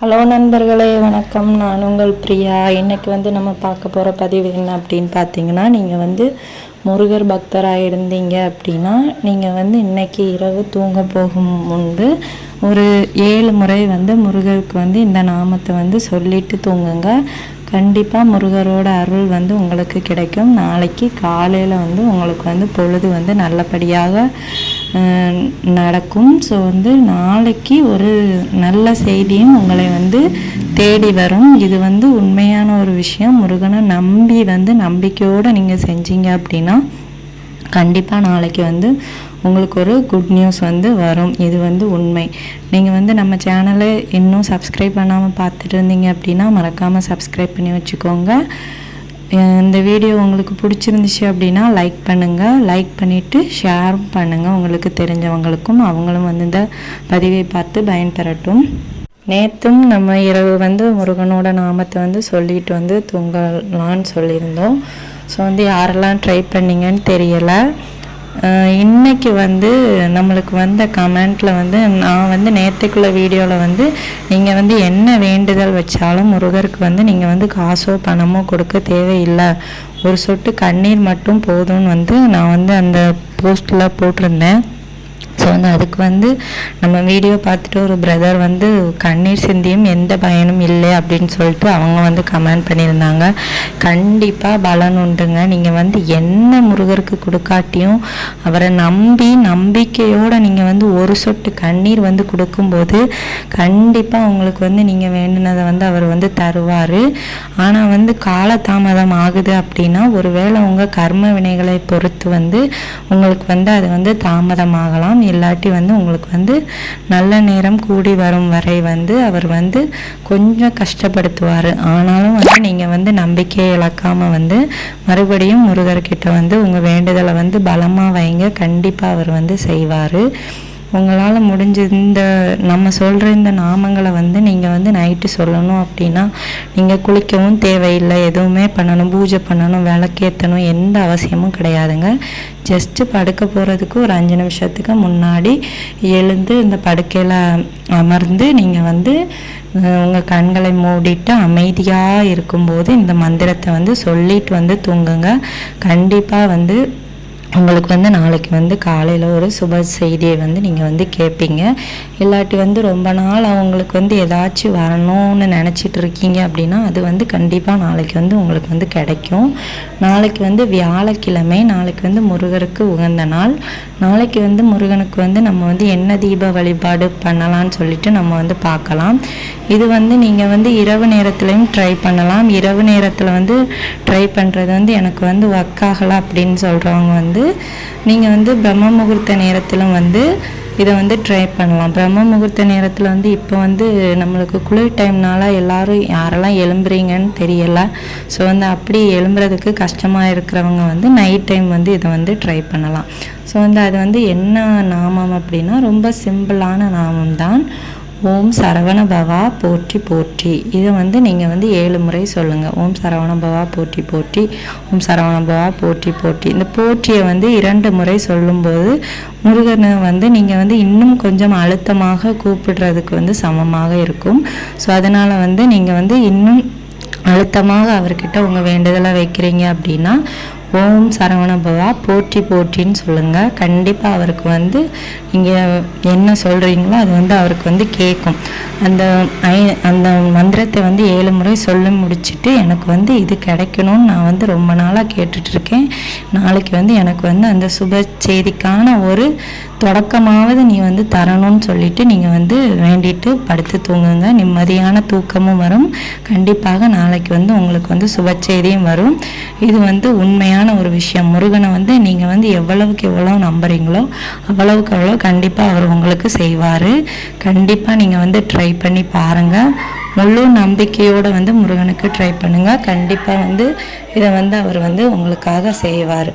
Hello நண்பர்களே வணக்கம். நான் உங்கள் பிரியா. இன்றைக்கி வந்து நம்ம பார்க்க போகிற பதிவு என்ன அப்படின்னு பார்த்தீங்கன்னா நீங்கள் வந்து முருகர் பக்தராக இருந்தீங்க அப்படின்னா நீங்கள் வந்து இன்னைக்கு இரவு தூங்க போகும் முன்பு ஒரு ஏழு முறை வந்து முருகருக்கு வந்து இந்த நாமத்தை வந்து சொல்லிட்டு தூங்குங்க. கண்டிப்பாக முருகரோட அருள் வந்து உங்களுக்கு கிடைக்கும். நாளைக்கு காலையில் வந்து உங்களுக்கு வந்து பொழுது வந்து நல்லபடியாக நடக்கும். ஸோ வந்து நாளைக்கு ஒரு நல்ல செய்தியும் உங்களை வந்து தேடி வரும். இது வந்து உண்மையான ஒரு விஷயம். முருகனை நம்பி வந்து நம்பிக்கையோடு நீங்கள் செஞ்சீங்க அப்படின்னா கண்டிப்பாக நாளைக்கு வந்து உங்களுக்கு ஒரு குட் நியூஸ் வந்து வரும். இது வந்து உண்மை. நீங்கள் வந்து நம்ம சேனலை இன்னும் சப்ஸ்கிரைப் பண்ணாமல் பார்த்துட்டு இருந்தீங்க அப்படின்னா மறக்காமல் சப்ஸ்கிரைப் பண்ணி வச்சுக்கோங்க. இந்த வீடியோ உங்களுக்கு பிடிச்சிருந்துச்சு அப்படின்னா லைக் பண்ணுங்கள் லைக் பண்ணிவிட்டு ஷேர் பண்ணுங்கள் உங்களுக்கு தெரிஞ்சவங்களுக்கும் அவங்களும் வந்து இந்த பதிவை பார்த்து பயன்பெறட்டும். நேற்றும் நம்ம இரவு வந்து முருகனோட நாமத்தை வந்து சொல்லிட்டு வந்து தூங்கலான்னு சொல்லியிருந்தோம். ஸோ வந்து யாரெல்லாம் ட்ரை பண்ணீங்கன்னு தெரியலை. இன்றைக்கி இன்னைக்கு வந்து நம்மளுக்கு வந்த கமெண்ட்டில் வந்து நான் வந்து நேற்றுக்குள்ள வீடியோவில் வந்து நீங்கள் வந்து என்ன வேண்டுதல் வச்சாலும் முருகருக்கு வந்து நீங்கள் வந்து காசோ பணமோ கொடுக்க தேவையில்லை. ஒரு சொட்டு கண்ணீர் மட்டும் போதும்னு வந்து நான் வந்து அந்த போஸ்ட்டில் போட்டிருந்தேன். வந்து அதுக்கு வந்து நம்ம வீடியோ பார்த்துட்டு ஒரு பிரதர் வந்து கண்ணீர் சிந்தியும் எந்த பயனும் இல்லை அப்படின்னு சொல்லிட்டு அவங்க வந்து கமெண்ட் பண்ணியிருந்தாங்க. கண்டிப்பாக பலன் உண்டுங்க. நீங்கள் வந்து என்ன முருகருக்கு கொடுக்காட்டியும் அவரை நம்பி நம்பிக்கையோடு நீங்கள் வந்து ஒரு சொட்டு கண்ணீர் வந்து கொடுக்கும்போது கண்டிப்பாக உங்களுக்கு வந்து நீங்கள் வேண்டுனதை வந்து அவர் வந்து தருவார். ஆனால் வந்து காலதாமதம் ஆகுது அப்படின்னா ஒருவேளை உங்கள் கர்ம வினைகளை பொறுத்து வந்து உங்களுக்கு வந்து அது வந்து தாமதமாகலாம். இல்லாட்டி வந்து உங்களுக்கு வந்து நல்ல நேரம் கூடி வரும் வரை வந்து அவர் வந்து கொஞ்சம் கஷ்டப்படுத்துவார். ஆனாலும் வந்து நீங்கள் வந்து நம்பிக்கையை இழக்காமல் வந்து மறுபடியும் முருகர்கிட்ட வந்து உங்கள் வேண்டுதலை வந்து பலமாக வைங்க. கண்டிப்பாக அவர் வந்து செய்வார். உங்களால் முடிஞ்ச இந்த நம்ம சொல்கிற இந்த நாமங்களை வந்து நீங்கள் வந்து நைட்டு சொல்லணும் அப்படின்னா நீங்கள் குளிக்கவும் தேவையில்லை எதுவுமே பண்ணணும் பூஜை பண்ணணும் விளக்கேற்றணும் எந்த அவசியமும் கிடையாதுங்க. ஜஸ்ட்டு படுக்க போகிறதுக்கு ஒரு அஞ்சு நிமிஷத்துக்கு முன்னாடி எழுந்து இந்த படுக்கையில் அமர்ந்து நீங்கள் வந்து உங்கள் கண்களை மூடிட்டு அமைதியாக இருக்கும்போது இந்த மந்திரத்தை வந்து சொல்லிட்டு வந்து தூங்குங்க. கண்டிப்பாக வந்து உங்களுக்கு வந்து நாளைக்கு வந்து காலையில் ஒரு சுப செய்தியை வந்து நீங்கள் வந்து கேட்பீங்க இல்லாட்டி வந்து ரொம்ப நாள் அவங்களுக்கு வந்து ஏதாச்சும் வரணும்னு நினச்சிட்டு இருக்கீங்க அப்படின்னா அது வந்து கண்டிப்பாக நாளைக்கு வந்து உங்களுக்கு வந்து கிடைக்கும். நாளைக்கு வந்து வியாழக்கிழமை நாளைக்கு வந்து முருகருக்கு உகந்த நாள். நாளைக்கு வந்து முருகனுக்கு வந்து நம்ம வந்து என்ன தீப வழிபாடு பண்ணலாம்னு சொல்லிட்டு நம்ம வந்து பார்க்கலாம். இது வந்து நீங்கள் வந்து இரவு நேரத்துலையும் ட்ரை பண்ணலாம். இரவு நேரத்தில் வந்து ட்ரை பண்ணுறது வந்து எனக்கு வந்து ஒர்க் ஆகலை அப்படின்னு சொல்கிறவங்க வந்து வந்து நீங்கள் வந்து பிரம்ம முகூர்த்த நேரத்திலும் வந்து இதை வந்து ட்ரை பண்ணலாம். பிரம்ம முகூர்த்த நேரத்தில் வந்து இப்போ வந்து நம்மளுக்கு குளிர் டைம்னால எல்லாரும் யாரெல்லாம் எழும்புறீங்கன்னு தெரியலை. ஸோ வந்து அப்படி எழும்புறதுக்கு கஷ்டமாக இருக்கிறவங்க வந்து நைட் டைம் வந்து இதை வந்து ட்ரை பண்ணலாம். ஸோ வந்து அது வந்து என்ன நாமம் அப்படின்னா ரொம்ப சிம்பிளான நாமம் தான் ஓம் சரவண பவா போற்றி போற்றி. இதை வந்து நீங்கள் வந்து ஏழு முறை சொல்லுங்கள் ஓம் சரவண பவா போற்றி போற்றி ஓம் சரவண பவா போற்றி போற்றி. இந்த போற்றியை வந்து இரண்டு முறை சொல்லும்போது முருகனை வந்து நீங்கள் வந்து இன்னும் கொஞ்சம் அழுத்தமாக கூப்பிடுறதுக்கு வந்து சமமாக இருக்கும். ஸோ அதனால் வந்து நீங்கள் வந்து இன்னும் அழுத்தமாக அவர்கிட்ட உங்கள் வேண்டுதலை வைக்கிறீங்க அப்படின்னா ஓம் சரவண பவா போற்றி போற்றின்னு சொல்லுங்கள் கண்டிப்பாக அவருக்கு வந்து நீங்கள் என்ன சொல்கிறீங்களோ அது வந்து அவருக்கு வந்து கேட்கும். அந்த ஐ அந்த மந்திரத்தை வந்து ஏழு முறை சொல்லி முடிச்சுட்டு எனக்கு வந்து இது கிடைக்கணும்னு நான் வந்து ரொம்ப நாளாக கேட்டுட்ருக்கேன். நாளைக்கு வந்து எனக்கு வந்து அந்த சுப செய்திக்கான ஒரு தொடக்கமாவது நீ வந்து தரணும்னு சொல்லிட்டு நீங்கள் வந்து வேண்டிட்டு படுத்து தூங்குங்க. நிம்மதியான தூக்கமும் வரும். கண்டிப்பாக நாளைக்கு வந்து உங்களுக்கு வந்து சுப செய்தியும் வரும். இது வந்து உண்மையான ஒரு விஷயம். முருகனை வந்து நீங்கள் வந்து எவ்வளவுக்கு எவ்வளோ நம்புறீங்களோ அவ்வளவுக்கு அவ்வளோ கண்டிப்பாக அவர் உங்களுக்கு செய்வார். கண்டிப்பாக நீங்கள் வந்து ட்ரை பண்ணி பாருங்கள் முழு நம்பிக்கையோடு வந்து முருகனுக்கு ட்ரை பண்ணுங்கள் கண்டிப்பாக வந்து இதை வந்து அவர் வந்து உங்களுக்காக செய்வார்.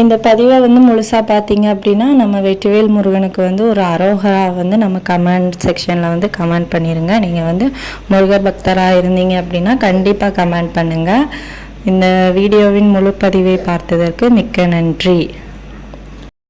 இந்த பதிவை வந்து முழுசாக பார்த்தீங்க அப்படின்னா நம்ம வெற்றிவேல் முருகனுக்கு வந்து ஒரு அரோகரா வந்து நம்ம கமெண்ட் செக்ஷனில் வந்து கமெண்ட் பண்ணிடுங்க நீங்கள் வந்து முருகர் பக்தராக இருந்தீங்க அப்படின்னா கண்டிப்பாக கமெண்ட் பண்ணுங்கள் இந்த வீடியோவின் முழு பதிவை பார்த்ததற்கு மிக்க நன்றி.